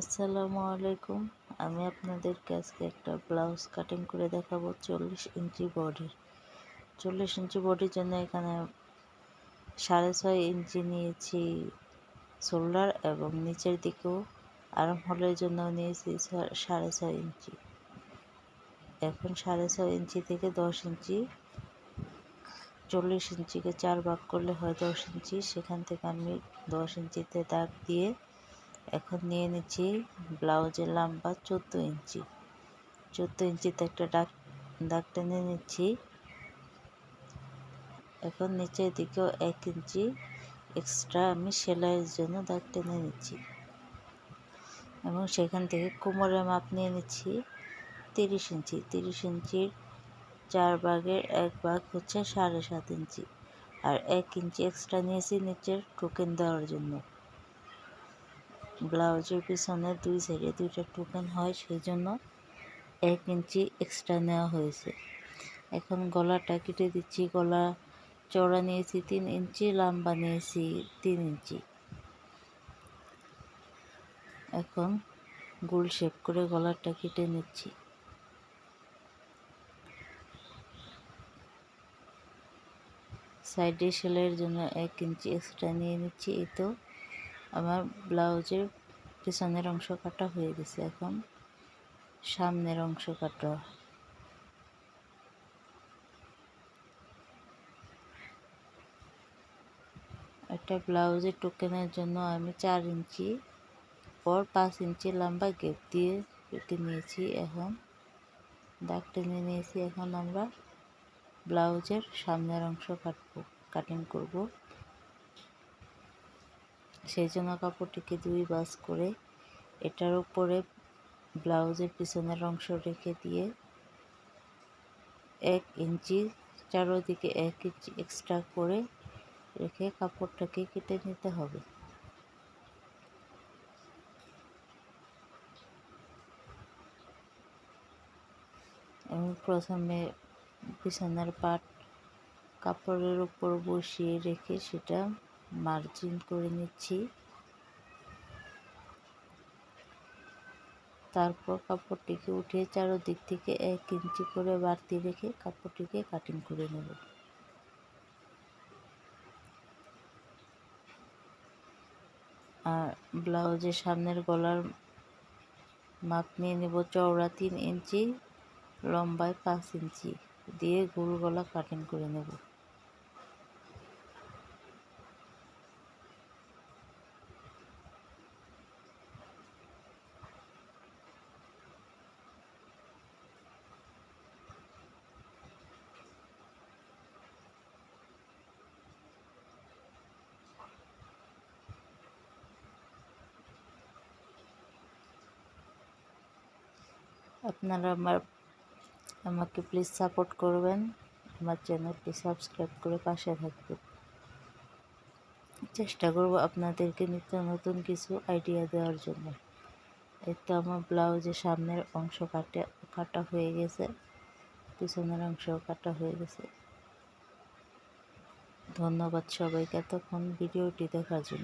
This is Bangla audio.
আসসালামু আলাইকুম। আমি আপনাদেরকে আজকে একটা ব্লাউজ কাটিং করে দেখাবো চল্লিশ ইঞ্চি বডির চল্লিশ ইঞ্চি বডির জন্য এখানে সাড়ে ছয় ইঞ্চি নিয়েছি শোল্ডার এবং নিচের দিকেও আরাম হলের জন্য নিয়েছি সাড়ে ছয় ইঞ্চি। এখন সাড়ে ছয় ইঞ্চি থেকে দশ ইঞ্চি, চল্লিশ ইঞ্চিকে চার ভাগ করলে হয় দশ ইঞ্চি, সেখান থেকে আমি দশ ইঞ্চিতে দাগ দিয়ে এখন নিয়ে নিচ্ছি ব্লাউজের লম্বা চোদ্দ ইঞ্চি। চোদ্দ ইঞ্চিতে একটা ডাক দাগ টেনে নিচ্ছি। এখন নিচের দিকেও এক ইঞ্চি এক্সট্রা আমি সেলাইয়ের জন্য দাগ টেনে নিচ্ছি। এবং সেখান থেকে কোমরের মাপ নিয়ে নিচ্ছি তিরিশ ইঞ্চি। তিরিশ ইঞ্চির চার ভাগের এক ভাগ হচ্ছে সাড়ে সাত ইঞ্চি। আর এক ইঞ্চি এক্সট্রা নিয়েছি নিচের টোকেন দেওয়ার জন্য। ব্লাউজের পিছনে দুই সাইডে দুইটা টোকেন হয় সেই জন্য এক ইঞ্চি এক্সট্রা নেওয়া হয়েছে। এখন গলাটা কেটে দিচ্ছি, গলা চওড়া নিয়েছি তিন ইঞ্চি, লম্বা নিয়েছি তিন ইঞ্চি। এখন গোল শেপ করে গলাটা কেটে নিচ্ছি। সাইডে সেলাইয়ের জন্য এক ইঞ্চি এক্সট্রা নিয়ে নিচ্ছি, এই তো। আমার ব্লাউজের পিছনের অংশ কাটা হয়ে গেছে এখন। সামনের অংশ কাটা। একটা ব্লাউজের টোকেনের জন্য আমি চার ইঞ্চি পর পাঁচ ইঞ্চি লম্বা গেপ দিয়ে কেটে নিয়েছি এখন। দাগ টেনে নিয়েছি এখন আমরা ব্লাউজের সামনের অংশ কাটবো কাটিং করব। সেই জন্য কাপড়টিকে দুই বাস করে এটার উপরে ব্লাউজের পিছনের অংশ রেখে দিয়ে এক ইঞ্চি চারোদিকে এক ইঞ্চি এক্সট্রা করে রেখে কাপড়টাকে কেটে নিতে হবে। এবং প্রথমে বিছানার পাট কাপড়ের উপর বসিয়ে রেখে সেটা মার্জিন করে নিচ্ছি। তারপর কাপড়টিকে উঠিয়ে চারোদিক থেকে এক ইঞ্চি করে বাড়তি রেখে কাপড়টিকে কাটিং করে নেব। আর ব্লাউজের সামনের গলার মাপ নিয়ে নেব চওড়া তিন ইঞ্চি, লম্বায় পাঁচ ইঞ্চি দিয়ে গোল গলা কাটিং করে নেব। আপনারা আমার, আমাকে প্লিজ সাপোর্ট করবেন। আমার চ্যানেলটি সাবস্ক্রাইব করে পাশে থাকবেন। চেষ্টা করব আপনাদেরকে নিত্য নতুন কিছু আইডিয়া দেওয়ার জন্য। এই তো আমার ব্লাউজের সামনের অংশ কাটে, কাটা হয়ে গেছে। পিছনের অংশ কাটা হয়ে গেছে। ধন্যবাদ সবাইকে এতক্ষণ ভিডিওটি দেখার জন্য।